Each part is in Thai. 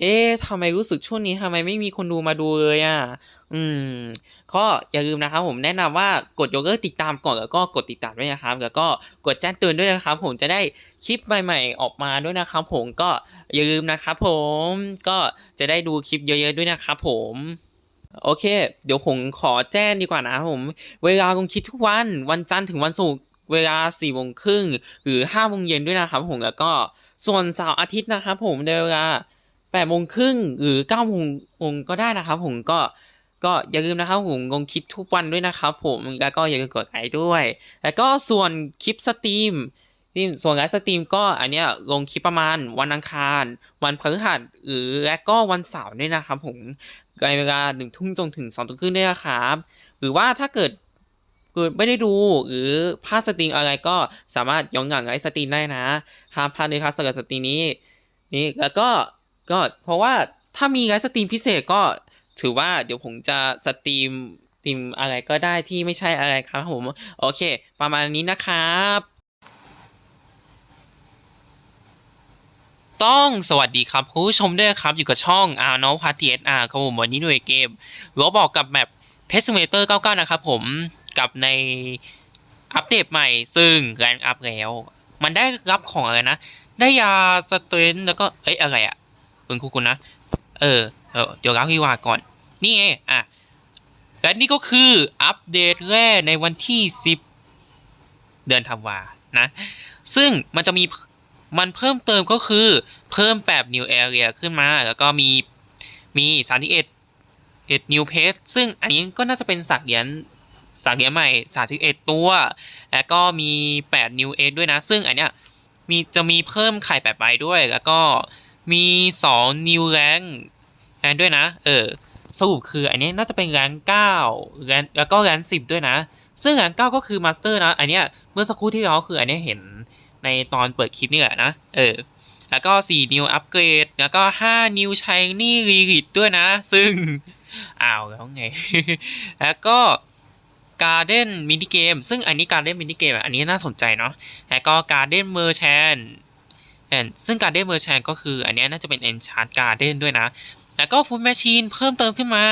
เอ๊ะทำไมรู้สึกช่วงนี้ทำไมไม่มีคนดูมาดูเลยอะ อืม ก็อย่าลืมนะครับผมแนะนำว่ากดยกเลิกติดตามก่อนแล้วก็กดติดตามด้วยนะครับ แล้วก็กดแจ้งเตือนด้วยนะครับ ผมจะได้คลิปใหม่ๆออกมาด้วยนะครับ ผมก็อย่าลืมนะครับผมก็จะได้ดูคลิปเยอะๆด้วยนะครับผมโอเค เดี๋ยวผมขอแจ้งดีกว่านะผม เวลาลงคลิปทุกวันวันจันทร์ถึงวันศุกร์เวลา4ี่โมงครึ่งหรือ5้าโมงเย็นด้วยนะครับผมแล้วก็ส่วนเสาร์อาทิตย์นะครับผมในเวลา 8ปดโมงครึ่งหรือ9ก้าโมงก็ได้นะครับ ผมก็ก็อย่าลืมนะครับผมลงคลิปทุกวันด้วยนะครับ ผมแล้วก็อย่าลืมกดไลค์ด้วย แล้วก็ส่วนคลิปสตรีมนี่ส่วนไลฟ์สตรีมก็อันเนี้ยลงคลิปประมาณวันอังคาร วันพฤหัสหรือและก็วันเสาร์ด้วยนะครับผมในเวลาหนึ่งทุ่มจนถึงสองทุ่มครึ่งด้วยนะครับ หรือว่าถ้าเกิดเกิดไม่ได้ดูหรือพลาดสตรีมอะไรก็สามารถย้อนหลังไลฟ์สตรีมได้นะห้ามพลาดเลยครับสำหรับสตรีมนี้ นี่แล้วก็ ก็เพราะว่าถ้ามีไลฟ์สตรีมพิเศษก็ถือว่าเดี๋ยวผมจะสตรีมสตรีมอะไรก็ได้ที่ไม่ใช่อะไรครับผม โอเค ประมาณนี้นะครับ ต้องสวัสดีครับผู้ชมด้วยครับ อยู่กับช่องอาร์โนพาร์ทีเอสอาร์ครับผมวันนี้ด้วยเกมเราบอกกับแมปเพสเมเตอร์99 นะครับผมกับในอัปเดตใหม่ ซึ่งแรงอัพแล้ว มันได้รับของอะไรนะ ได้ยาสเตรนแล้วก็ เอ้ยอะไรอะ คุณคุณนะ เออเออเดี๋ยวเล่าให้ว่าก่อน นี่ไงอะและนี่ก็คืออัปเดตแรกในวันที่ 10 เดือนธันวานะ ซึ่งมันจะมีมันเพิ่มเติมก็คือเพิ่มแบบ new area ขึ้นมา แล้วก็มีมี31เอ็ด new page ซึ่งอันนี้ก็น่าจะเป็นสักเหรียญสักเหรียญใหม่31ตัว แล้วก็มี 8 new age ด้วยนะ ซึ่งอันเนี้ยมีจะมีเพิ่มไข่แปดใบด้วย แล้วก็ มี2 new rank แอนด้วยนะ เออ สรุปคืออันนี้น่าจะเป็นแรง9แรงแล้วก็แรง10ด้วยนะ ซึ่งแรง9ก็คือมาสเตอร์นะ อันนี้เมื่อสักครู่ที่เราคืออันนี้เห็นในตอนเปิดคลิปนี่แหละนะ เออ แล้วก็4นิวอัปเกรด แล้วก็5นิวชายนี่รีริดด้วยนะ ซึ่ง อ้าวแล้วไง แล้วก็การ์เด้นมินิเกมซึ่งอันนี้การ์เด้นมินิเกมอันนี้น่าสนใจเนาะแล้วก็การ์เด้นเมอร์แชน ซึ่งการ์เด้นเมอร์แชนก็คืออันนี้น่าจะเป็นเอนชาร์ดการ์เด้นด้วยนะ แล้วก็ฟูดแมชชีนเพิ่มเติมขึ้นมา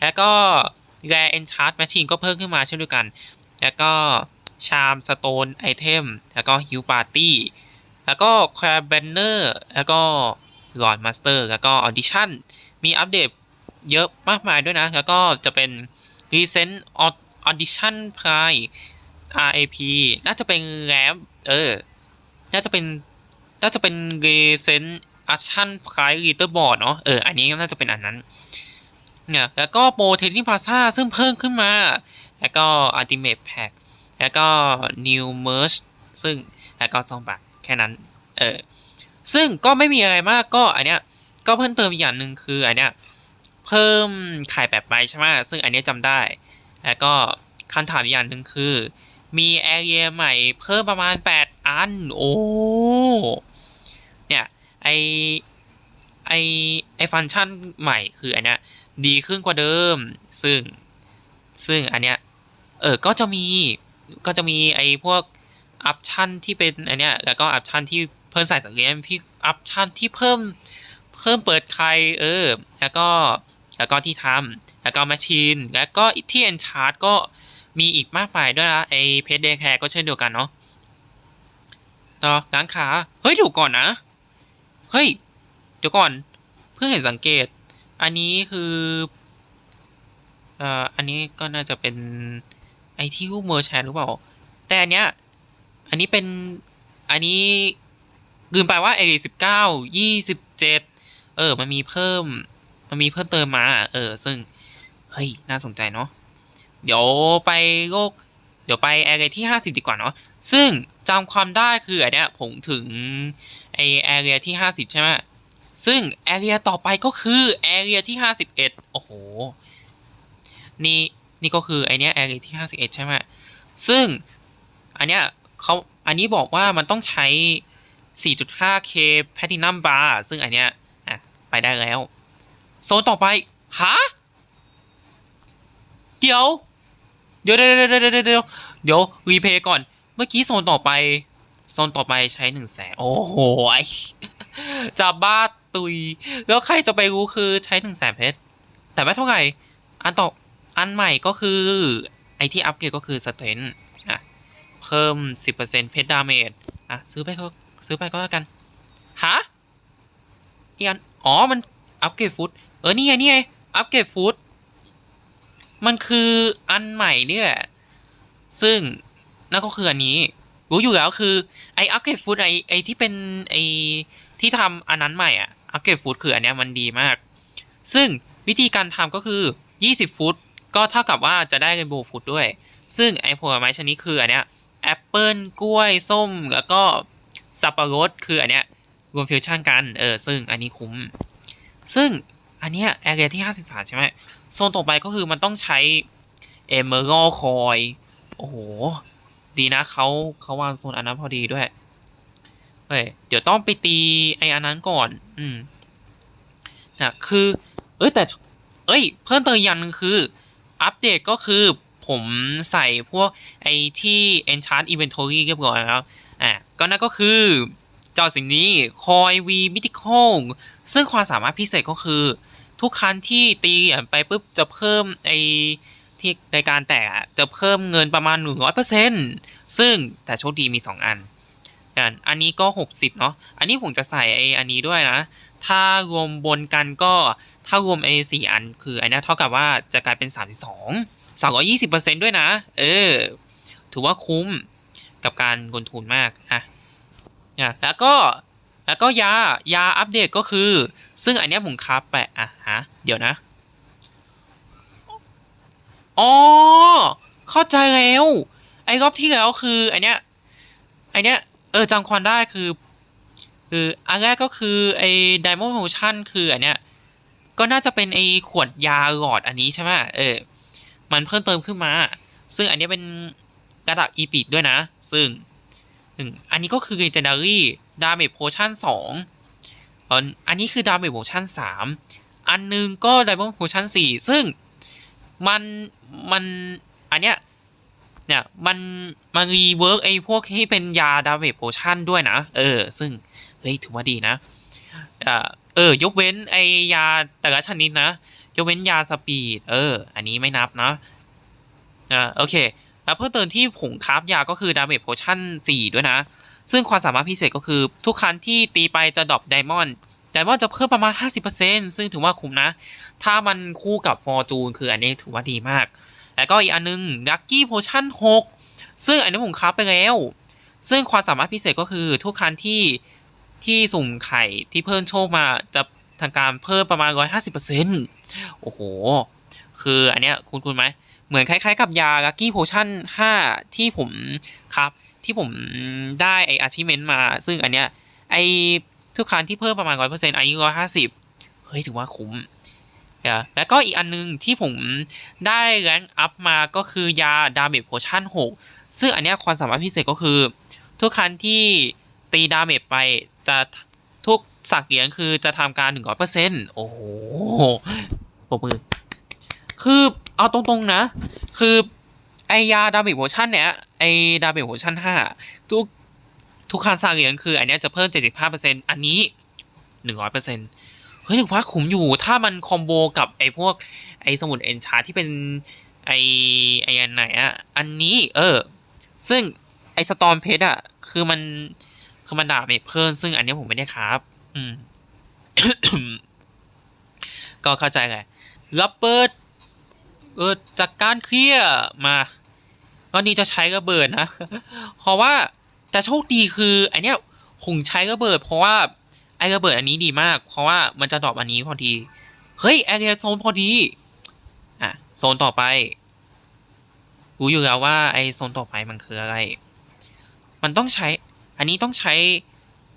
แล้วก็แรเอนชาร์ดแมชชีนก็เพิ่มขึ้นมาเช่นเดียวกัน แล้วก็ชามสโตนไอเทมแล้วก็ฮิวปาร์ตี้แล้วก็แคร์แบนเนอร์แล้วก็หลอดมาสเตอร์แล้วก็ออดิชั่นมีอัปเดตเยอะมากมายด้วยนะ แล้วก็จะเป็น Recent Audition Prize RAP น่าจะเป็นแรมเออ น่าจะเป็น น่าจะเป็น Recent Audition Prize Leaderboard เนาะเอออันนี้น่าจะเป็นอันนั้นเนี่ยแล้วก็โปรเทนนิพาซาซึ่งเพิ่มขึ้นมา แล้วก็ Ultimate Pack แล้วก็ New Merge ซึ่งแล้วก็ซองบัตแค่นั้นเออซึ่งก็ไม่มีอะไรมากก็อันเนี้ยก็เพิ่มเติมอีกอย่างหนึ่งคืออันเนี้ยเพิ่มขายแบบใบใช่ไหมซึ่งอันเนี้ยจำได้ แล้วก็คำถามอีกอย่างหนึ่งคือ มีแอเรียใหม่เพิ่มประมาณ 8 อัน โอ้ ไอไอไอฟังก์ชันใหม่คืออันเนี้ยดีขึ้นกว่าเดิม ซึ่งซึ่งอันเนี้ยเออก็จะมีก็จะมีไอพวกอัพชั่นที่เป็นอันเนี้ยแล้วก็อัพชั่นที่เพิ่มใส่สังเกตพี่อัพชั่นที่เพิ่มเพิ่มเปิดใครเออแล้วก็แล้วก็ที่ทำแล้วก็แมชชีนแล้วก็ที่เอนชาร์ตก็มีอีกมากมายด้วยนะไอเพจเดย์แคร์ก็เช่นเดียวกันเนาะต่อร้านค้าเฮ้ยเดี๋ยวก่อนนะ เฮ้ย เดี๋ยวก่อน เพิ่งเห็นสังเกต อันนี้คืออ่ออันนี้ก็น่าจะเป็นไอที่รูปเมอร์แชนหรือเปล่า แต่อันเนี้ย อันนี้เป็น อันนี้ลืมไปว่าเอสิบเก้ายี่สิบเจ็ดเออ มันมีเพิ่ม มันมีเพิ่มเติมมา เออ ซึ่ง เฮ้ย น่าสนใจเนาะ เดี๋ยวไปโลก เดี๋ยวไปแอเรียที่ห้าสิบดีกว่าเนาะซึ่งจำความได้คืออันเนี้ยผมถึงไอแอเรียที่ห้าสิบใช่ไหมซึ่งแอเรียต่อไปก็คือแอเรียที่ห้าสิบเอ็ดโอ้โห นี่นี่ก็คือไอเนี้ยแอเรียที่ห้าสิบเอ็ดใช่ไหมซึ่งอันเนี้ยเขาอันนี้บอกว่ามันต้องใช้ 4.5k platinum bar ซึ่งอันเนี้ยอะไปได้แล้ว โซนต่อไป ฮะ เดี๋ยว เดี๋ยวเดี๋ยวเดี๋ยวเดี๋ยวเดี๋ยวเดี๋ยวรีเพย์ก่อน เมื่อกี้โซนต่อไป โซนต่อไปใช้หนึ่งแสนโอ้โหไอจะบ้าตุย แล้วใครจะไปรู้คือใช้หนึ่งแสนเพชร แต่ไม่เท่าไหร่ อันต่อ อันใหม่ก็คือ ไอที่อัปเกรดก็คือสเตนอะ เพิ่ม10%เปอร์เซ็นต์เพชรดาเมจ อะ ซื้อไปก็ซื้อไปก็แล้วกัน ฮะอีอัน อ๋อ มันอัปเกรดฟุต เออ นี่ไง นี่ไง อัปเกรดฟุต มันคืออันใหม่เนี่ยซึ่งนั่นก็คืออันนี้ รู้อยู่แล้วคือไออัปเกรดฟุตไอไอที่เป็นไอที่ทำอันนั้นใหม่อะอัปเกรดฟุตคืออันเนี้ยมันดีมาก ซึ่งวิธีการทำก็คือ 20 ฟุต ก็เท่ากับว่าจะได้เรนโบว์ฟุตด้วย ซึ่งไอผลไม้ชนิดคืออันเนี้ยแอปเปิลกล้วย ส้ม แล้วก็สับปะรดคืออันเนี้ยรวมฟิวชั่นกัน เออ ซึ่งอันนี้คุ้ม ซึ่ง อันเนี้ยแอเรียที่ 53 ใช่ไหมโซนต่อไปก็คือมันต้องใช้เอเมอรัลคอยโอ้โห ดีนะเขาเขาวางโซนอันนั้นพอดีด้วยเฮ้ยเดี๋ยวต้องไปตีไออันนั้นก่อน อืมนะคือ เอ้ยแต่ เอ้ย เพิ่มเติมย่างหนึ่งคือ อัปเดตก็คือผมใส่พวกไอที่ enchant inventory เรียบร้อยแล้วอะก็นั่นก็คือ เจ้าสิ่งนี้ Coin V Mythical ซึ่งความสามารถพิเศษก็คือ ทุกครั้งที่ตีเหรียญไปปุ๊บจะเพิ่มไอที่ในการแตกจะเพิ่มเงินประมาณ 100%ซึ่งแต่โชคดีมี2อันอันอันนี้ก็ 60 เนาะอันนี้ผมจะใส่ไออันนี้ด้วยนะ ถ้ารวมบนกันก็ถ้ารวมไอสี่อัน คืออันนี้เท่ากับว่าจะกลายเป็น 32 220%ด้วยนะ เออ ถือว่าคุ้มกับการลงทุนมากอะอะแล้วก็แล้วก็ยายาอัปเดตก็คือ ซึ่งอันนี้ผมคับไปอะฮะ เดี๋ยวนะ อ๋อ เข้าใจแล้ว ไอ้รอบที่แล้วคืออันเนี้ยไอเนี้ยเออจำความได้คือ คืออันแรกก็คือไอ้ Diamond Potion คืออันเนี้ยก็น่าจะเป็นไอ้ขวดยาหลอดอันนี้ใช่ไหมเออ มันเพิ่มเติมขึ้นมา ซึ่งอันนี้เป็นกระดับอีพิดด้วยนะ ซึ่งอันนี้ก็คือ Legendary Damage Potion 2อันอั อันนี้คือ Damage Potion 3อันหนึงก็ Diamond Potion 4ซึ่งมันมันอันเนี้ยเนี่ยมันมันรีเวิร์กไอ้พวกที่เป็นยา Damage Potion ด้วยนะ เออ ซึ่ง เฮ้ยถือว่าดีนะเออยกเว้นไอยาแต่ละชนิดนะ ยกเว้นยาสปีด เออ อันนี้ไม่นับนะอ่าโอเค แล้วเพิ่มเติมที่ผงคราฟยาก็คือ Damage Potion 4ด้วยนะ ซึ่งความสามารถพิเศษก็คือ ทุกครั้งที่ตีไปจะดรอปไดมอนด์ไดมอนด์จะเพิ่มประมาณ 50%ซึ่งถือว่าคุ้มนะ ถ้ามันคู่กับฟอร์จูนคืออันนี้ถือว่าดีมาก แล้วก็อีกอันนึง Lucky Potion 6ซึ่งอันนี้ผมคราไปแล้ว ซึ่งความสามารถพิเศษก็คือทุกครั้งที่ที่สุ่มไข่ที่เพิ่มโชคมาจะทางการเพิ่มประมาณ 150%โอ้โห คืออันเนี้ยคุณคุณไหม เหมือนคล้ายๆกับยา Lucky Potion 5ที่ผมครับ ที่ผมได้ไอ achievement มา ซึ่งอันเนี้ยไอทุกครั้งที่เพิ่มประมาณ100%อร์เซ็นต์อายุ150เฮ้ยถือว่าคุ้มเดี๋ยวแล้วก็อีกอันนึงที่ผมได้แรงอัพมาก็คือยา Damage Potion 6ซึ่งอันเนี้ยความสามารถพิเศษก็คือ ทุกครั้งที่ตีดาเมจไปจะทุกสักเหรียญคือจะทำการ100%โอ้โหปรบมือ คือเอาตรงๆนะ คือ ไอยาดาเมจโมชั่นเนี้ยไอดาเมจโมชั่นห้าทุกทุกครั้งสักเหรียญคือ อันนี้จะเพิ่ม 75%อันนี้ 100%เฮ้ยถือว่าคุ้มอยู่ถ้ามันคอมโบกับไอพวกไอสมุดเอนชาที่เป็นไอไออันไหนอะอันนี้เออ ซึ่งไอสตอมเพชรอะคือมันคือมันดาเมจเพิ่มซึ่งอันนี้ผมไม่ได้ครับ อืม ก็เข้าใจแหละระเบิดเออจากการเคลียร์มา วันนี้จะใช้ระเบิดนะ เพราะว่าแต่โชคดีคือไอเนี้ยผมใช้ระเบิด เพราะว่าไอระเบิดอันนี้ดีมาก เพราะว่ามันจะดรอปอันนี้พอดี เฮ้ยแอเรียโซนพอดี อะโซนต่อไปรู้อยู่แล้วว่าไอโซนต่อไปมันคืออะไร มันต้องใช้ อันนี้ต้องใช้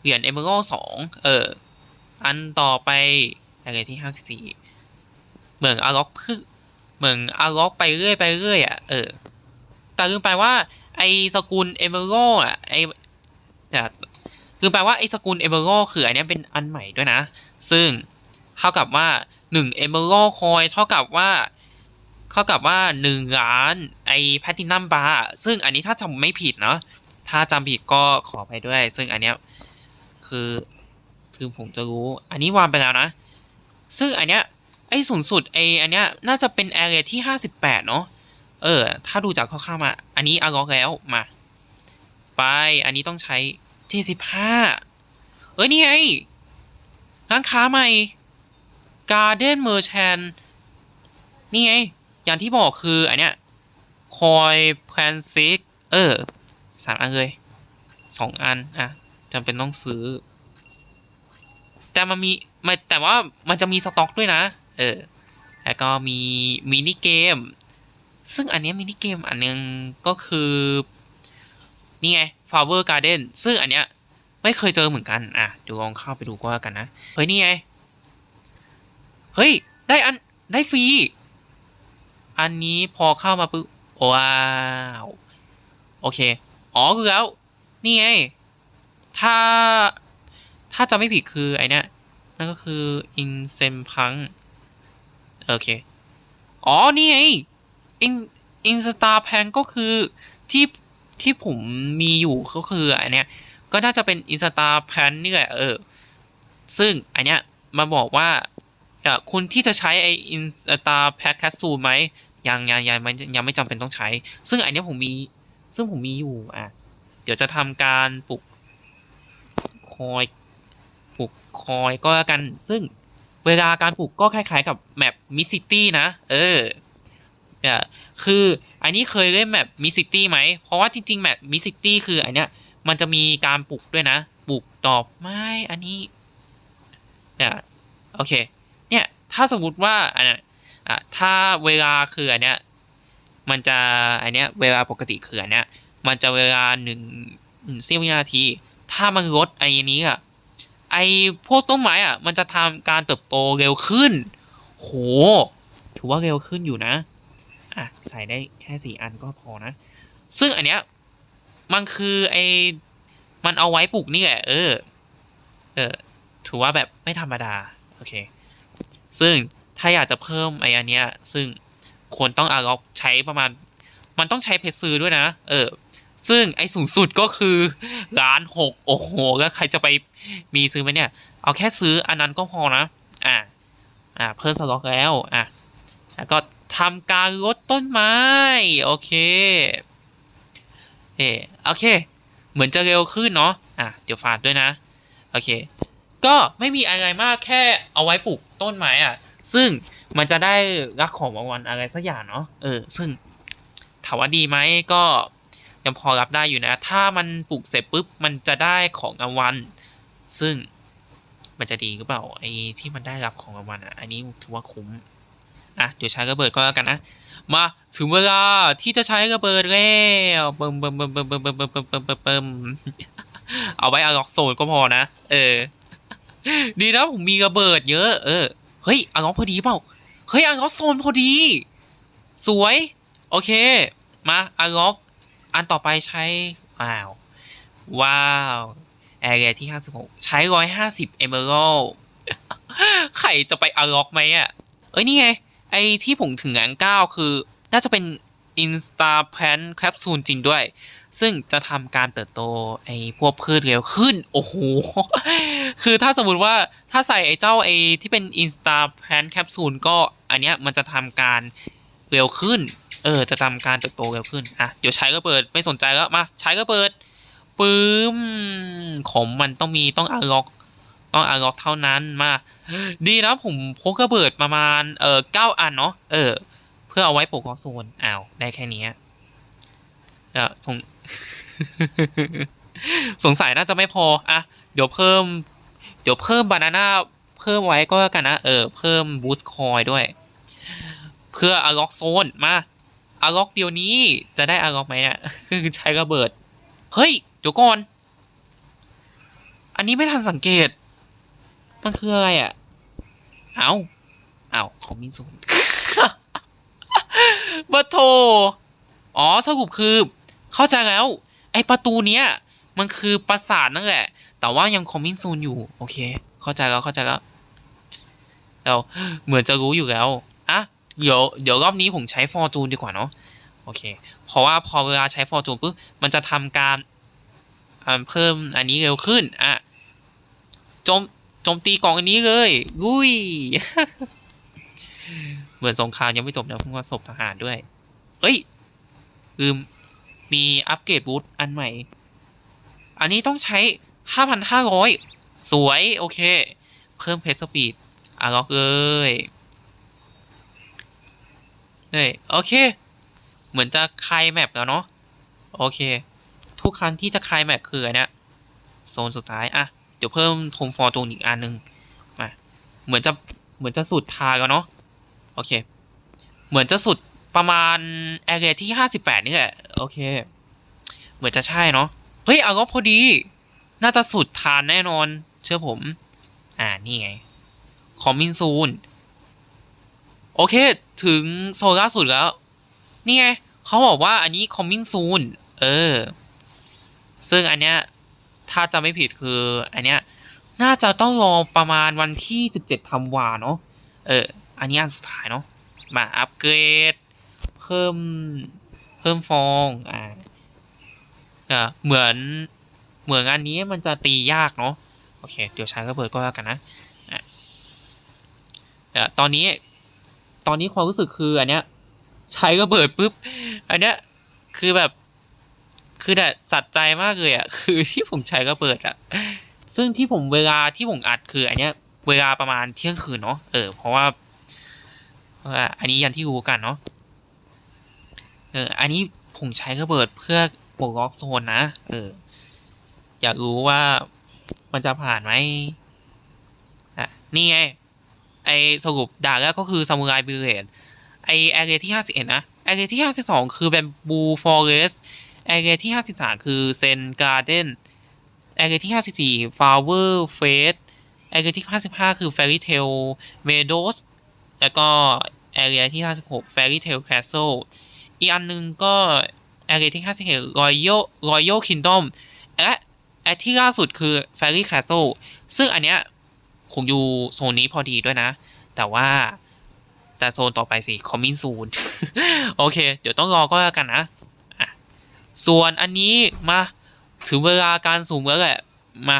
เหรียญเอเมอรัลสองเออ อันต่อไปอะไรที่ห้าสี่เหมืองอาร็อกคือเหมืองอาร็อกไปเรื่อยไปเรื่อยอะ เออ แต่ลืมไปว่าไอสกุลเอเมอรัลอะไอแต่ลืมไปว่าไอสกุลเอเมอรัลคืออันนี้เป็นอันใหม่ด้วยนะ ซึ่งเท่ากับว่าหนึ่งเอเมอรัลคอยเท่ากับว่าเท่ากับว่าหนึ่งล้านไอแพทินัมบาร์ซึ่งอันนี้ถ้าจำไม่ผิดเนาะถ้าจำผิดก็ขอไปด้วย ซึ่งอันเนี้ยคือคือผมจะรู้ อันนี้วางไปแล้วนะ ซึ่งอันเนี้ยไอสูงสุดไออันเนี้ยน่าจะเป็นแอเรียที่ห้าสิบแปดเนาะ เออ ถ้าดูจากข้อๆมา อันนี้อารอกแล้วมา ไป อันนี้ต้องใช้เจ็ดสิบห้าเอ้ย นี่ไงร้านค้าใหม่ Garden Merchant นี่ไง อย่างที่บอกคือ อันเนี้ยคอยแพนซิกเออสามอันเลยสองอัน อะจำเป็นต้องซื้อ แต่มันมีมันแต่ว่ามันจะมีสต็อกด้วยนะ เออ แล้วก็มีมินิเกม ซึ่งอันนี้มินิเกมอันนึงก็คือ นี่ไง Flower Garden ซึ่งอันเนี้ยไม่เคยเจอเหมือนกัน อะเดี๋ยวลองเข้าไปดูก็แล้วกันนะ เฮ้ย นี่ไง เฮ้ย ได้อัน ได้ฟรี อันนี้พอเข้ามาปุ๊บ ว้าว โอเค อ๋อคือแล้ว นี่ไง ถ้า ถ้าจะไม่ผิดคือไอเนี้ยนั่นก็คืออินเซมพัง โอเค อ๋อ นี่ไง อินอินสตาแพงก็คือที่ที่ผมมีอยู่ก็คืออันเนี้ยก็น่าจะเป็นอินสตาแพนนี่แหละเออ ซึ่งอันเนี้ยมาบอกว่าเออคุณที่จะใช้ไออินสตาแพคแคสซูไหมยังยังยังไม่ยังไม่จำเป็นต้องใช้ ซึ่งอันเนี้ยผมมีซึ่งผมมีอยู่อะ เดี๋ยวจะทำการปลุกคอยปลุกคอยก็แล้วกัน ซึ่งเวลาการปลุกก็คล้ายๆกับแมปมิซิตี้นะ เออ เนี่ยคืออันนี้เคยเล่นแมปมิซิตี้ไหม เพราะว่าจริงๆแมปมิซิตี้คืออันเนี้ยมันจะมีการปลูกด้วยนะปลูกดอกไม้อันนี้เนี่ยโอเคเนี่ยถ้าสมมติว่าอันเนี้ยอะถ้าเวลาคืออันเนี้ยมันจะอันเนี้ยเวลาปกติคืออันเนี้ยมันจะเวลาหนึ่งเสี้ยววินาที ถ้ามันลดไอ้นี้อะไอ้พวกต้นไม้อะมันจะทำการเติบโตเร็วขึ้น โห ถือว่าเร็วขึ้นอยู่นะ อะใส่ได้แค่สี่อันก็พอนะ ซึ่งอันเนี้ยมันคือไอมันเอาไว้ปลูกนี่แหละเออ เออ ถือว่าแบบไม่ธรรมดา โอเค ซึ่งถ้าอยากจะเพิ่มไออันเนี้ย ซึ่งควรต้องอาล็อกใช้ประมาณ มันต้องใช้เพชรซื้อด้วยนะ เออ ซึ่งไอสูงสุดก็คือล้านหกโอ้โห แล้วใครจะไปมีซื้อไหมเนี่ย เอาแค่ซื้ออันนั้นก็พอนะ อ่า อ่า เพิ่มสล็อกแล้ว อะแล้วก็ ทำการลดต้นไม้ โอเคเออโอเค เหมือนจะเร็วขึ้นเนาะอะเดี๋ยวฝากด้วยนะ โอเค ก็ไม่มีอะไรมากแค่เอาไว้ปลูกต้นไม้อะ ซึ่งมันจะได้รักของรางวัลอะไรสักอย่างเนาะเออ ซึ่งถามว่าดีไหมก็ยังพอรับได้อยู่นะ ถ้ามันปลูกเสร็จปุ๊บมันจะได้ของรางวัลซึ่งมันจะดีหรือเปล่าไอ้ที่มันได้รับของรางวัลอะ อันนี้ถือว่าคุ้ม อะเดี๋ยวใช้ระเบิดก็แล้วกันนะมาถึงเวลาที่จะใช้ระเบิดแล้วเบิ่มเบิ่มเบิ่มเบิ่มเบิ่มเบิ่มเบิ่มเบิ่มเบิ่มเบิ่มเอาไว้อาล็อกโซนก็พอนะ เออ ดีนะผมมีระเบิดเยอะ เออ เฮ้ยอาล็อกพอดีเปล่า เฮ้ยอาล็อกโซนพอดี สวย โอเค มาอาล็อกอันต่อไปใช้ ว้าว ว้าว แอเรียที่56ใช้150เอเมอรัลใครจะไปอาล็อกไหมอะ เอ้ยนี่ไง ไอที่ผมถึงอันเก้าคือ น่าจะเป็น Insta Plant Capsule จริงด้วย ซึ่งจะทำการเติบโตไอพวกพืชเร็วขึ้น โอ้โห คือถ้าสมมติว่าถ้าใส่ไอเจ้าไอที่เป็น Insta Plant Capsule ก็อันเนี้ยมันจะทำการเร็วขึ้น เออ จะทำการเติบโตเร็วขึ้น อะ เดี๋ยวใช้ก็เปิดไม่สนใจแล้ว มา ใช้ก็เปิดปึ้มของมันต้องมีต้องอาล็อก ต้องอาล็อกเท่านั้นมา ดีนะผมพกระเบิดประมาณเออเก้าอันเนาะเออ เพื่อเอาไว้ปกป้องโซนอ้าวได้แค่นี้เออสงสงสัยน่าจะไม่พออะเดี๋ยวเพิ่ม เดี๋ยวเพิ่มบานาน่าเพิ่มไว้ก็แล้วกันนะเออเพิ่มบูสต์คอยด้วย เพื่ออาล็อกโซนมาอาล็อกเดียวนี้จะได้อาล็อกไหมเนี่ยคือใช้ระเบิด เฮ้ย เดี๋ยวก่อน อันนี้ไม่ทันสังเกต มันคืออะไรอะ เอาเอาของมินซูนบัโทอ๋อสรุปคือ เข้าใจแล้ว ไอประตูเนี้ย มันคือปราสาทนั่นแหละ แต่ว่ายังคอมมินซูนอยู่ โอเค เข้าใจแล้วเข้าใจแล้วเราเหมือนจะรู้อยู่แล้วอะเดี๋ยวเดี๋ยวรอบนี้ผมใช้ฟอร์จูนดีกว่าเนาะโอเค เพราะว่าพอเวลาใช้ฟอร์จูนปุ๊บมันจะทำการเพิ่มอันนี้เร็วขึ้นอะจม โจมตีกล่องอันนี้เลยลุยเหมือนสงครามยังไม่จบนะเพิ่งว่าศพทหารด้วย เอ้ยลืมมีอัปเกรดบูทอันใหม่ อันนี้ต้องใช้ 5,500 สวย โอเค เพิ่มเพสสปีดอะล็อกเลยเฮ้ยโอเค เหมือนจะคลายแมปแล้วเนาะ โอเค ทุกครั้งที่จะคลายแมปคืออันเนี้ยโซนสุดท้าย อะ ดี๋ยวเพิ่มธงฟอร์จูนอีกอันหนึ่งมาเหมือนจะเหมือนจะสุดทางแล้วเนาะโอเค เหมือนจะสุดประมาณแอเรียที่58นี่แหละโอเค เหมือนจะใช่เนาะเฮ้ยเอาก็พอดี น่าจะสุดทานแน่นอน เชื่อผม อ่านี่ไงคอมมินซูนโอเค ถึงโซนล่าสุดแล้ว นี่ไงเขาบอกว่าอันนี้คอมมิ n ซูนเออ ซึ่งอันเนี้ย ถ้าจะไม่ผิดคืออันเนี้ยน่าจะต้องรอประมาณวันที่ 17ธันวาเนาะเอออันนี้อันสุดท้ายเนาะมาอัปเกรด เพิ่มเพิ่มฟองอ่าอ่าเหมือนเหมือนอันนี้มันจะตียากเนาะโอเค เดี๋ยวใช้ระเบิดก็แล้วกันนะอะเดี๋ยวตอนนี้ตอนนี้ความรู้สึกคืออันเนี้ยใช้ระเบิดปุ๊บอันเนี้ยคือแบบ คือแบบสัใจมากเลยอะคือที่ผมใช้ระเบิดอะซึ่งที่ผมเวลาที่ผมอัดคืออันเนี้ย เวลาประมาณเที่ยงคืนเนาะเออเพราะว่าอันนี้ยันที่รู้กันเนาะเอออันนี้ผมใช้ระเบิดเพื่อปกล็อกโซนนะเอออยากรู้ว่ามันจะผ่านไหมอะนี่ไงไอสรุปด่าแล้วก็คือซามูไรบิเลตไอแอเรียที่51นะแอเรียที่52คือแบมบูฟอเรส แอเรียที่ 53 คือเซนการ์เดนแอเรียที่ 54ฟาวเวอร์เฟสแอเรียที่ 55 คือ Fairy Tail Meadows แล้วก็แอเรียที่ 56 Fairy Tail Castle อีกอันหนึงก็แอเรียที่ 57 Royal Royal Kingdom และแอดที่ล่าสุดคือ Fairy Castle ซึ่งอันเนี้ยผมอยู่โซนนี้พอดีด้วยนะ แต่ว่าแต่โซนต่อไปสิคอมมินซูนโอเค เดี๋ยวต้องรอก็แล้วกันนะ ส่วนอันนี้มาถึงเวลาการสูงแล้วแหละมา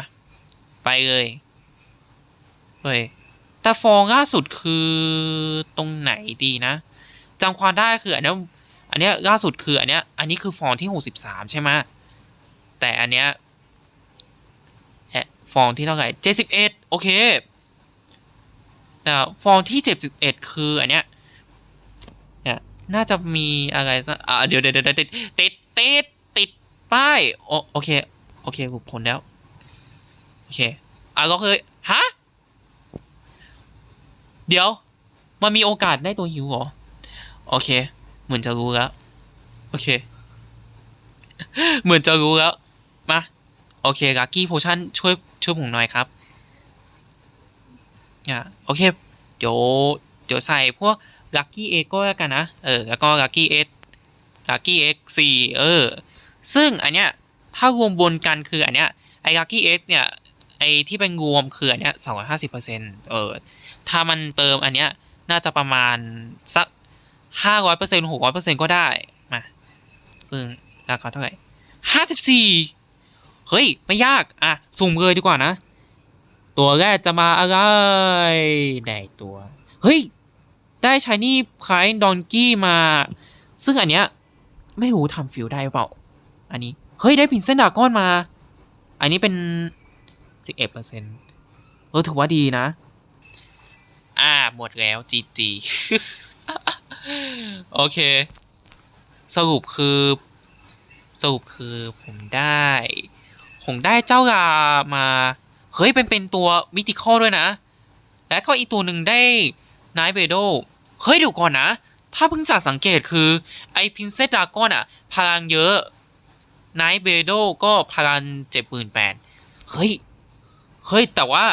ไปเลยเฮ้ยแต่ฟองล่าสุดคือตรงไหนดีนะจำความได้คืออันเนี้ยอันเนี้ยล่าสุดคืออันเนี้ยอันนี้คือฟองที่หกสิบสามใช่ไหมแต่อันเนี้ยแะฟองที่เท่าไหร่เจ็ดสิบเอ็ดโอเคแต่ฟองที่เจ็ดสิบเอ็ดคืออันเนี้ยเนี่ยน่าจะมีอะไรสักอ่าเดี๋ยวเดี๋ยวเดี๋ยวติดติด ติดติดป้ายโอโอเค โอเคผมพ้นแล้ว โอเค อะล็อกเลยฮะ เดี๋ยว มันมีโอกาสได้ตัวหิวเหรอ โอเค เหมือนจะรู้แล้ว โอเค เหมือนจะรู้แล้ว มา โอเคลักกี้โพชั่นช่วยช่วยผมหน่อยครับอะโอเค เดี๋ยว เดี๋ยวใส่พวก Lucky Egg ก็แล้วกันนะ เออ แล้วก็ Lucky Egg Lucky Egg สี่เออ ซึ่งอันเนี้ยถ้ารวมบนกันคืออันเนี้ยไอ้ Lucky Egg เนี่ยไอ้ที่เป็นรวมคืออันเนี้ยสองร้อยห้าสิบเปอร์เซ็นต์เออถ้ามันเติมอันเนี้ยน่าจะประมาณสักห้าร้อยเปอร์เซ็นต์หกร้อยเปอร์เซ็นต์ก็ได้มาซึ่งราคาเท่าไหร่ห้าสิบสี่เฮ้ย ไม่ยากอะสุ่มเลยดีกว่านะ ตัวแรกจะมาอะไรได้ตัว เฮ้ย ได้ชายนี่พายดอนกี้มา ซึ่งอันเนี้ย ไม่รู้ทำฟิลได้เปล่า อันนี้ เฮ้ย ได้พินเส้นดาก้อนมา อันนี้เป็นสิบเอ็ดเปอร์เซ็นต์เออ ถือว่าดีนะ อ่า หมดแล้วจีจีโอเค สรุปคือ สรุปคือผมได้ ผมได้เจ้าลามา เฮ้ย เป็นเป็นตัวมิติคอลด้วยนะ แล้วก็อีกตัวหนึ่งได้ไนท์เบโด เฮ้ยเดี๋ยวก่อนนะ ถ้าเพิ่งจากสังเกตคือไอพินเซตดากอนอะพลังเยอะไนท์เบโดก็พลังเจ็ดหมื่นแปดเฮ้ย เฮ้ย แต่ว่า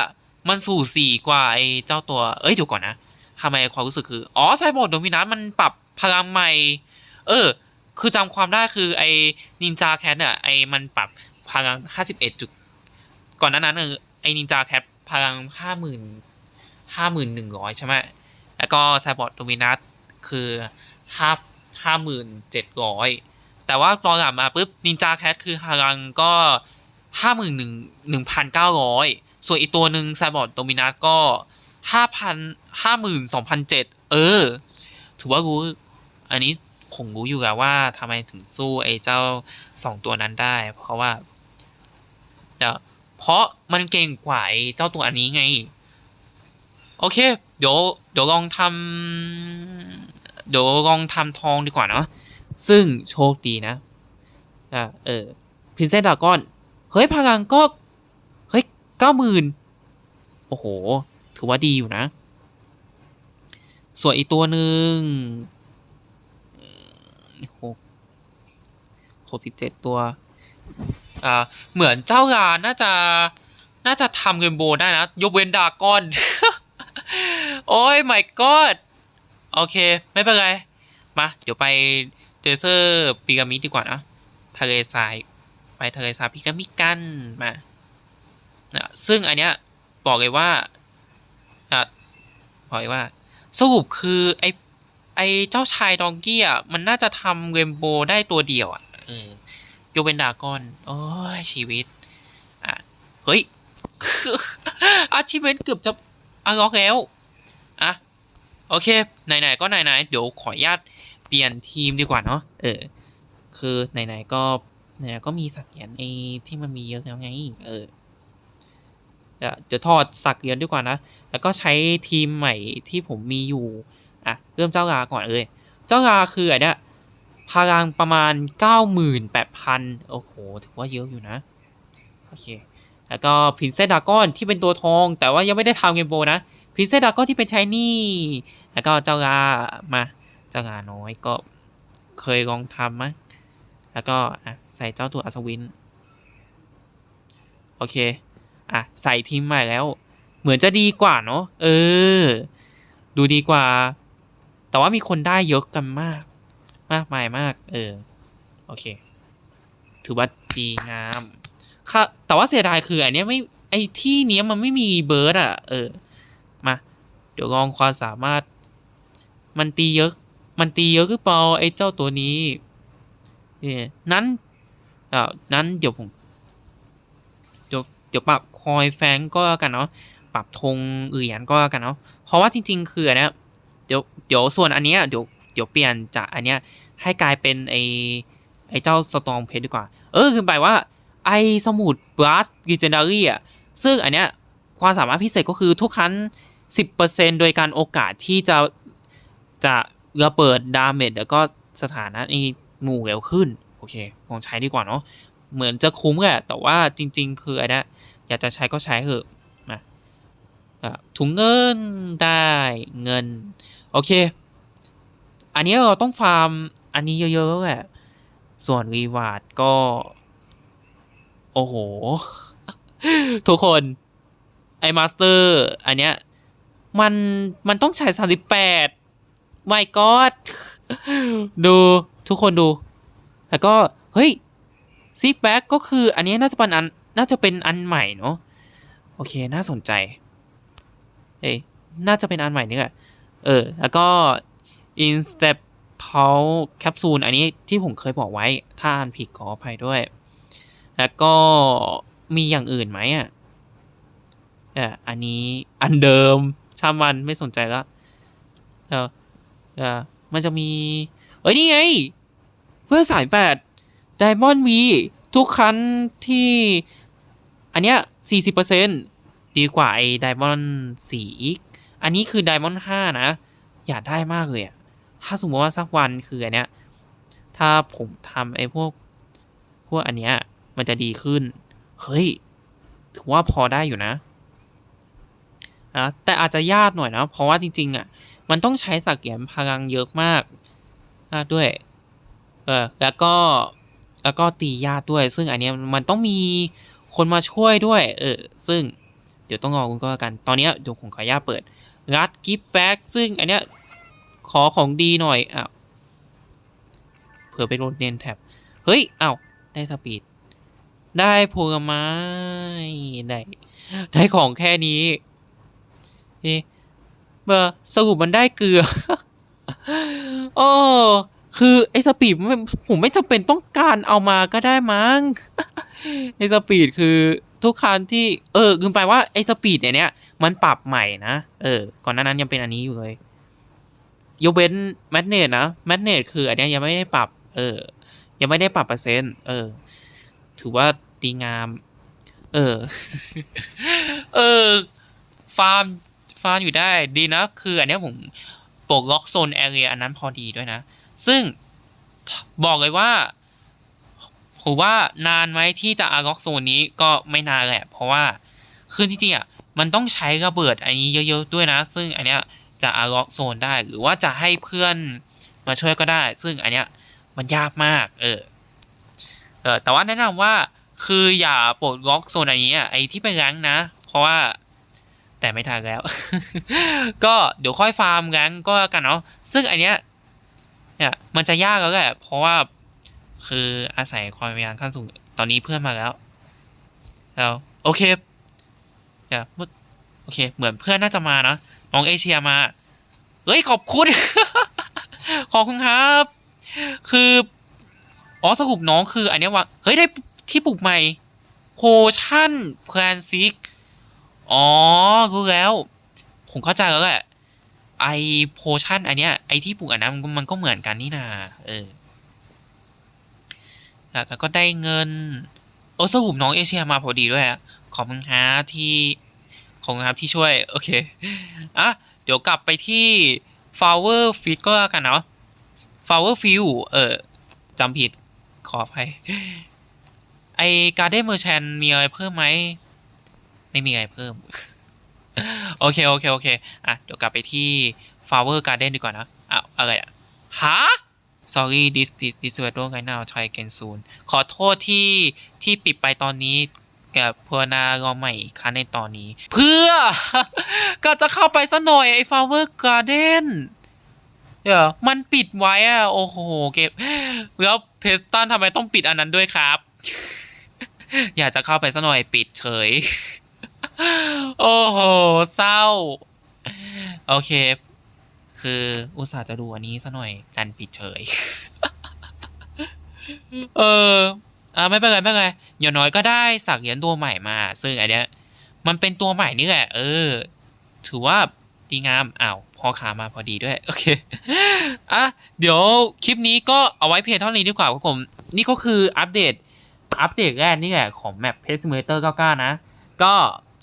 มันสู่สี่กว่าไอเจ้าตัว เอ้ยเดี๋ยวก่อนนะทำไมความรู้สึกคือ อ๋อไซบอร์ดโดมินัสมันปรับพลังใหม่ เออ คือจำความได้คือไอนินจาแคทเนี่ยไอมันปรับพลังห้าสิบเอ็ดจุด ก่อนหน้านั้นเออไอนินจาแคทพลังห้าหมื่นห้าหมื่นหนึ่งร้อยใช่ไหมแล้วก็ไซบอร์ดโดมินัส คือห้าห้าหมื่นเจ็ดร้อยแต่ว่าตอนหลังมาปุ๊บนินจาแคทคือพลังก็ห้าหมื่นหนึ่งหนึ่งพันเก้าร้อยส่วนอีกตัวหนึ่งไซบอร์ดโดมินัสก็ห้าพันห้าหมื่นสองพันเจ็ดเออ ถือว่ารู้อันนี้ผมรู้อยู่แล้วว่าทำไมถึงสู้ไอ้เจ้าสองตัวนั้นได้ เพราะว่าแต่เพราะมันเก่งกว่าไอ้เจ้าตัวอันนี้ไง โอเค เดี๋ยวเดี๋ยวลองทำ เดี๋ยวลองทำทองดีกว่าเนาะซึ่งโชคดีนะอ่าเออพินเซนดากอนเฮ้ยพลังก็เฮ้ยเก้าหมื่นโอ้โห ถือว่าดีอยู่นะ ส่วนอีกตัวหนึ่งหกหกสิบเจ็ดตัวอ่าเหมือนเจ้าลาน่าจะน่าจะทำเรนโบได้นะ ยกเว้นดากอน โอ้ย my god โอเค ไม่เป็นไร มา เดี๋ยวไปเจเซอร์พีระมิดดีกว่านะทะเลทราย ไปทะเลทรายพีระมิดกัน มานะซึ่งอันเนี้ยบอกเลยว่าอะบอกเลยว่า สรุปคือไอไอเจ้าชายดองกี้อะมันน่าจะทำเรนโบได้ตัวเดียวอะเออยกเวนดากอน โอ้ย ชีวิต อะ เฮ้ยอาชีพเมนเกือบจะอล็อกแล้ว โอเค ไหนๆก็ไหนๆเดี๋ยวขออนุญาตเปลี่ยนทีมดีกว่าเนาะเออ คือไหนๆก็ไหนๆก็มีสักเหรียญไอ้ที่มันมีเยอะแล้วไงเออเดี๋ยวถอดสักเหรียญดีกว่านะแล้วก็ใช้ทีมใหม่ที่ผมมีอยู่อะเริ่มเจ้าลาก่อนเลยเจ้าลาคืออันเนี้ยพลังประมาณ 98,000 โอ้โห ถือว่าเยอะอยู่นะ โอเค แล้วก็พินเซดากอนที่เป็นตัวทอง แต่ว่ายังไม่ได้ทำเกมโบนะ พินเซดากอนที่เป็นชายนี่ แล้วก็เจ้าลามาเจ้าลาน้อยก็เคยลองทำมั้ยแล้วก็อะใส่เจ้าตัวอัศวิน โอเค อะ ใส่ทีมใหม่แล้ว เหมือนจะดีกว่าเนาะเออ ดูดีกว่า แต่ว่ามีคนได้เยอะกันมาก มากมายมาก เออ โอเค ถือว่าดีงามค่ะแต่ว่าเสียดายคืออันเนี้ยไม่ไอที่เนี้ยมันไม่มีเบิร์ดอะ เออ ดี๋ยวลองความสามารถ มันตีเยอะ มันตีเยอะหรือเปล่าไอเจ้าตัวนี้เนี่ยนั้นอ่านั้นเดี๋ยวผมเดี๋ยวเดี๋ยวปรับคอยแฟงก็กันเนาะปรับธงเหรียญก็กันเนาะเพราะว่าจริง ๆ คืออันเนี้ยเดี๋ยวเดี๋ยวส่วนอันเนี้ยเดี๋ยวเดี๋ยวเปลี่ยนจากอันเนี้ยให้กลายเป็นไอไอเจ้าสตอมเพชรดีกว่า เออคือแปว่าไอสมุด Blast Legendary อะซึ่งอันเนี้ยความสามารถพิเศษก็คือทุกครั้ง 10%โดยการโอกาสที่จะจะระเบิดดาเมจแล้วก็สถานะนี้หมู่เร็วขึ้น โอเคลองใช้ดีกว่าเนาะเหมือนจะคุ้มแหละแต่ว่าจริง ๆ คืออันนี้อยากจะใช้ก็ใช้เถอะมาอะถุงเงินได้เงิน โอเค อันนี้เราต้องฟาร์มอันนี้เยอะๆแหละส่วนรีวาร์ดก็ โอ้โห ทุกคน ไอมาสเตอร์ อันเนี้ย มันมันต้องใช้สามสิบแปดไม่กอดดูทุกคนดู แล้วก็ เฮ้ยซีแบ็กก็คืออันนี้น่าจะเป็นอันน่าจะเป็นอันใหม่เนาะโอเคน่าสนใจ เอ้ยน่าจะเป็นอันใหม่นี่แหละเออ แล้วก็ i n s t e p p u l Capsule อันนี้ที่ผมเคยบอกไว้ ถ้าอ่านผิดขออภัยด้วย แล้วก็มีอย่างอื่นไหมอะเอออันนี้อันเดิม ช่างมันไม่สนใจแล้วเออเออมันจะมี เอ้ย นี่ไง เพื่อสายแปดไดมอนด์มีทุกครั้งที่ อันเนี้ยสี่สิบเปอร์เซ็นดีกว่าไอ้ไดมอนด์สีอีกอันนี้คือไดมอนด์ห้านะ อยากได้มากเลยอะถ้าสมมติว่าสักวันคืออันเนี้ย ถ้าผมทำไอ้พวก พวกอันเนี้ย มันจะดีขึ้น เฮ้ย ถือว่าพอได้อยู่นะ นะแต่อาจจะยากหน่อยนะเพราะว่าจริงๆอะมันต้องใช้สักเหรียญพลังเยอะมากด้วยเออแล้วก็แล้วก็ตียากด้วย ซึ่งอันเนี้ยมันต้องมีคนมาช่วยด้วย เออซึ่งเดี๋ยวต้องรอคุณก็แล้วกัน ตอนนี้เดี๋ยวผมขออนุญาตเปิดรัดกิฟต์แบ็กซึ่งอันเนี้ยขอของดีหน่อยอ้าวเผื่อไปโดนเนนแท็บเฮ้ยอ้าวได้สปีด ได้ผลไม้ได้ได้ของแค่นี้ เอ๊ะเบอร์สรุปมันได้เกลือ โอ้ คือไอ้สปีดผมไม่จำเป็นต้องการเอามาก็ได้มั้ง ไอ้สปีดคือทุกคันที่ เออลืมไปว่าไอ้สปีดเนี่ย มันปรับใหม่นะ เออ ก่อนหน้านั้นยังเป็นอันนี้อยู่เลยยกเว้นแมกเนตนะแมกเนตคืออันเนี้ยยังไม่ได้ปรับ เออ ยังไม่ได้ปรับเปอร์เซ็นต์เออ ถือว่าดีงาม เออ เออ ฟาร์ม ฟาร์มอยู่ได้ดีนะ คืออันเนี้ยผมปลดล็อกโซนแอเรียอันนั้นพอดีด้วยนะ ซึ่งบอกเลยว่าผมว่านานไหมที่จะอาล็อกโซนนี้ก็ไม่นานแหละ เพราะว่าคือจริงๆอะมันต้องใช้ระเบิดอันนี้เยอะๆด้วยนะ ซึ่งอันเนี้ยจะอาล็อกโซนได้หรือว่าจะให้เพื่อนมาช่วยก็ได้ ซึ่งอันเนี้ยมันยากมากเออเออแต่ว่าแนะนำว่าคืออย่าปลดล็อกโซนอันนี้อะไอที่เป็นแรงนะ เพราะว่า แต่ไม่ทันแล้ว ก็เดี๋ยวค่อยฟาร์มแรงค์ก็กันเนาะซึ่งอันเนี้ยเนี่ยมันจะยากแล้วแหละเพราะว่าคืออาศัยความพยายามขั้นสูงตอนนี้เพื่อนมาแล้วแล้วโอเคเดี๋ยวโอเค เหมือนเพื่อนน่าจะมานะน้องเอเชียมาเฮ้ยขอบคุณ ขอบคุณครับ คืออ๋อสรุปน้องคือ อันเนี้ยว่าเฮ้ยได้ที่ปลูกใหม่โพชั่นแพลนซิก อ๋อรู้แล้ว ผมเข้าใจแล้วแหละ ไอโพชั่นอันเนี้ย ไอที่ปลูกอันนั้นมันก็เหมือนกันนี่นา เออ แล้วก็ได้เงิน โอ้สรุปน้องเอเชียมาพอดีด้วย ขอบคุณครับที่ขอบคุณครับที่ช่วย โอเค อะ เดี๋ยวกลับไปที่ flower feed ก็แล้วกันเนาะ flower field เออจำผิดขออภัยไอ garden merchant มีอะไรเพิ่มไหม ไม่มีอะไรเพิ่ม โอเค โอเค โอเค อะ เดี๋ยวกลับไปที่ flower garden ดีกว่านะอ้าวอะไรอะฮะ sorry this this this video right now try again soon ขอโทษที่ที่ปิดไปตอนนี้กับพื่อนารอใหม่ครั้งในตอนนี้ เพื่อ ก็จะเข้าไปซะหน่อยไอ้ flower garden เดี๋ยวมันปิดไว้อะโอ้โห เก็บ แล้วเพสตันทำไมต้องปิดอันนั้นด้วยครับ อยากจะเข้าไปซะหน่อยปิดเฉย โอ้โห เศร้า โอเค คืออุตส่าห์จะดูอันนี้ซะหน่อยดันปิดเฉย เอออ่าไม่เป็นไรไม่เป็นไรอย่างน้อยก็ได้สักเหรียญตัวใหม่มา ซึ่งอันเนี้ย มันเป็นตัวใหม่นี่แหละ เออ ถือว่าดีงามอ้าวพอขามาพอดีด้วย โอเค อะ เดี๋ยวคลิปนี้ก็เอาไว้เพียงเท่านี้ดีกว่าครับผม นี่ก็คืออัปเดต อัปเดตแรกนี่แหละของแมปเพ s เมเตอร์99นะ ก็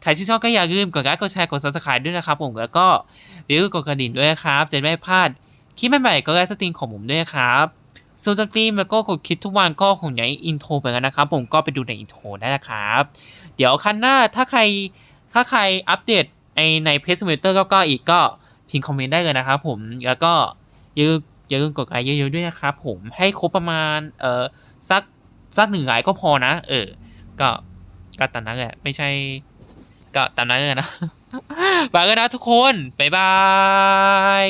ใครที่ชอบก็อย่าลืมกดไลค์กดแชร์กด subscribe ด้วยนะครับผมแล้วก็อย่าลืมกดกระดิ่งด้วยนะครับจะไม่พลาดคลิปใหม่ๆก็ไลฟ์สตรีมของผมด้วยครับส่วนสตรีมแล้วก็กดคลิปทุกวันก็คงในอินโทรไปกันนะครับผมก็ไปดูในอินโทรได้นะครับ เดี๋ยวคันหน้าถ้าใครถ้าใครอัปเดตในในเพจเมเตอร์99อีกก็พิมพ์คอมเมนต์ได้เลยนะครับผมแล้วก็อย่าลืมอย่าลืมกดไลค์เยอะๆด้วยนะครับผมให้ครบประมาณเออสักสักหนึ่งไลค์ก็พอนะ เออ ก็ก็ตามนั้นแหละไม่ใช่ ก็ตามนั้นเลยนะ บายกันนะทุกคน บ๊ายบาย